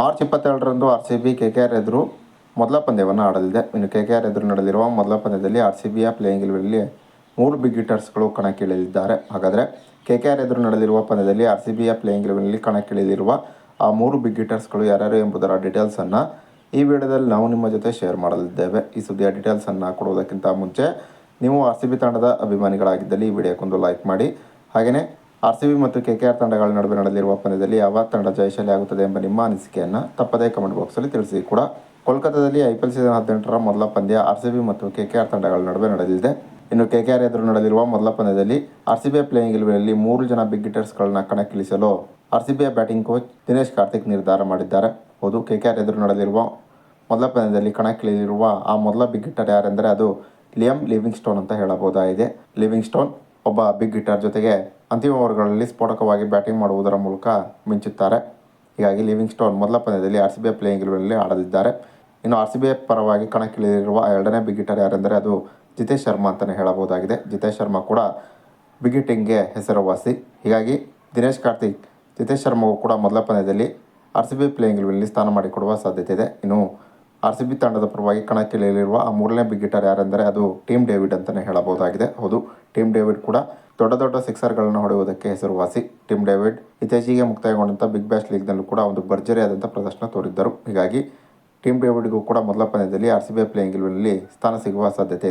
March ಇಪ್ಪತ್ತೆರಡರಂದು R C B K K R ಎದುರು ಮೊದಲ ಪಂದ್ಯವನ್ನು ಆಡಲಿದೆ. ಇನ್ನು ಕೆ ಕೆ ಆರ್ ಎದುರು ನಡೆದಿರುವ ಮೊದಲ ಪಂದ್ಯದಲ್ಲಿ ಆರ್ ಸಿ ಬಿಯ ಪ್ಲೇಯಿಂಗ್ ಇಲೆವೆನಲ್ಲಿ ಮೂರು ಬಿಗ್ ಹಿಟರ್ಸ್ಗಳು ಕಣಕ್ಕಿಳಿಯಲಿದ್ದಾರೆ. ಹಾಗಾದರೆ ಕೆ ಕೆ ಆರ್ ಎದುರು ನಡೆದಿರುವ ಪಂದ್ಯದಲ್ಲಿ ಆರ್ ಸಿ ಬಿಯ ಪ್ಲೇಯಿಂಗ್ ಇಲೆವೆನಲ್ಲಿ ಕಣಕ್ಕಿಳಿಯಲಿರುವ ಆ ಮೂರು ಬಿಗ್ ಹಿಟರ್ಸ್ಗಳು ಯಾರ್ಯಾರು ಎಂಬುದರ ಡೀಟೇಲ್ಸನ್ನು ಈ ವಿಡಿಯೋದಲ್ಲಿ ನಾವು ನಿಮ್ಮ ಜೊತೆ ಶೇರ್ ಮಾಡಲಿದ್ದೇವೆ. ಈ ಸುದ್ದಿಯ ಡೀಟೇಲ್ಸನ್ನು ಕೊಡುವುದಕ್ಕಿಂತ ಮುಂಚೆ ನೀವು ಆರ್ ಸಿ ಬಿ ತಂಡದ ಅಭಿಮಾನಿಗಳಾಗಿದ್ದಲ್ಲಿ ಈ ವಿಡಿಯೋಕ್ಕೊಂದು ಲೈಕ್ ಮಾಡಿ. ಹಾಗೆಯೇ ಆರ್ ಸಿ ಬಿ ಮತ್ತು ಕೆ ಕೆ ಆರ್ ತಂಡಗಳ ನಡುವೆ ನಡೆದಿರುವ ಪಂದ್ಯದಲ್ಲಿ ಯಾವ ತಂಡ ಜಯಶಾಲಿ ಆಗುತ್ತದೆ ಎಂಬ ನಿಮ್ಮ ಅನಿಸಿಕೆಯನ್ನು ತಪ್ಪದೇ ಕಮೆಂಟ್ ಬಾಕ್ಸಲ್ಲಿ ತಿಳಿಸಿ. ಕೂಡ ಕೋಲ್ಕತ್ತಾದಲ್ಲಿ ಐ ಪಿ ಎಲ್ ಸೀಸನ್ ಹದಿನೆಂಟರ ಮೊದಲ ಪಂದ್ಯ ಆರ್ಸಿಬಿ ಮತ್ತು ಕೆ ಕೆ ಆರ್ ತಂಡಗಳ ನಡುವೆ ನಡೆದಿದೆ. ಇನ್ನು ಕೆ ಕೆ ಆರ್ ಎದುರು ನಡೆದಿರುವ ಮೊದಲ ಪಂದ್ಯದಲ್ಲಿ ಆರ್ಸಿಬಿಯ ಪ್ಲೇಯಿಂಗ್ ಇಲೆವೆನಲ್ಲಿ ಮೂರು ಜನ ಬಿಗ್ ಹಿಟರ್ಸ್ಗಳನ್ನ ಕಣಕ್ಕಿಳಿಸಲು ಆರ್ ಸಿ ಬಿಯ ಬ್ಯಾಟಿಂಗ್ ಕೋಚ್ ದಿನೇಶ್ ಕಾರ್ತಿಕ್ ನಿರ್ಧಾರ ಮಾಡಿದ್ದಾರೆ. ಹೌದು ಕೆ ಕೆ ಆರ್ ಎದುರು ನಡೆದಿರುವ ಮೊದಲ ಪಂದ್ಯದಲ್ಲಿ ಕಣಕ್ಕಿಳಿದಿರುವ ಆ ಮೊದಲ ಬಿಗ್ ಹಿಟ್ಟರ್ ಯಾರೆಂದರೆ ಅದು ಲಿಯಮ್ ಲಿವಿಂಗ್ ಸ್ಟೋನ್ ಅಂತ ಹೇಳಬಹುದಾಗಿದೆ. ಲಿವಿಂಗ್ ಸ್ಟೋನ್ ಒಬ್ಬ ಬಿಗ್ ಹಿಟ್ಟರ್ ಜೊತೆಗೆ ಅಂತಿಮ ಓವರ್ಗಳಲ್ಲಿ ಸ್ಫೋಟಕವಾಗಿ ಬ್ಯಾಟಿಂಗ್ ಮಾಡುವುದರ ಮೂಲಕ ಮಿಂಚುತ್ತಾರೆ. ಹೀಗಾಗಿ ಲಿವಿಂಗ್ ಸ್ಟೋನ್ ಮೊದಲ ಪಂದ್ಯದಲ್ಲಿ ಆರ್ ಸಿ ಬಿ ಪ್ಲೇಯಿಂಗ್ ಇಲೆವೆನಲ್ಲಿ ಆಡಲಿದ್ದಾರೆ ಇನ್ನು ಆರ್ ಸಿ ಬಿ ಪರವಾಗಿ ಕಣಕ್ಕಿಳಿದಿರುವ ಎರಡನೇ ಬಿಗ್ ಹಿಟರ್ ಯಾರೆಂದರೆ ಅದು ಜಿತೇಶ್ ಶರ್ಮಾ ಅಂತಲೇ ಹೇಳಬಹುದಾಗಿದೆ. ಜಿತೇಶ್ ಶರ್ಮಾ ಕೂಡ ಬಿಗ್ ಹಿಟ್ಟಿಂಗ್ಗೆ ಹೆಸರುವಾಸಿ. ಹೀಗಾಗಿ ದಿನೇಶ್ ಕಾರ್ತಿಕ್, ಜಿತೇಶ್ ಶರ್ಮಾವು ಕೂಡ ಮೊದಲ ಪಂದ್ಯದಲ್ಲಿ ಆರ್ ಸಿ ಬಿ ಪ್ಲೇಯಿಂಗ್ ಇಲೆವೆನಲ್ಲಿ ಸ್ಥಾನ ಮಾಡಿಕೊಡುವ ಸಾಧ್ಯತೆ ಇದೆ ಇನ್ನು ಆರ್ ಸಿ ಬಿ ತಂಡದ ಪರವಾಗಿ ಕಣಕ್ಕಿಳಿಯಲಿರುವ ಆ ಮೂರನೇ ಬಿಗ್ ಹಿಟರ್ ಯಾರೆಂದರೆ ಅದು ಟೀಮ್ ಡೇವಿಡ್ ಅಂತಲೇ ಹೇಳಬಹುದಾಗಿದೆ. ಹೌದು, ಟೀಮ್ ಡೇವಿಡ್ ಕೂಡ ದೊಡ್ಡ ದೊಡ್ಡ ಸಿಕ್ಸರ್ಗಳನ್ನು ಹೊಡೆಯುವುದಕ್ಕೆ ಹೆಸರುವಾಸಿ ಟೀಮ್ ಡೇವಿಡ್. ಇತ್ತೀಚೆಗೆ ಮುಕ್ತಾಯಗೊಂಡಂಥ ಬಿಗ್ ಬ್ಯಾಶ್ ಲೀಗ್ನಲ್ಲೂ ಕೂಡ ಒಂದು ಭರ್ಜರಿಯಾದಂಥ ಪ್ರದರ್ಶನ ತೋರಿದ್ದರು. ಹೀಗಾಗಿ ಟೀಮ್ ಡೇವಿಡ್ಗೂ ಕೂಡ ಮೊದಲ ಪಂದ್ಯದಲ್ಲಿ ಆರ್ ಸಿ ಬಿ ಪ್ಲೇಯಿಂಗ್ ಸ್ಥಾನ ಸಿಗುವ ಸಾಧ್ಯತೆ ಇದೆ.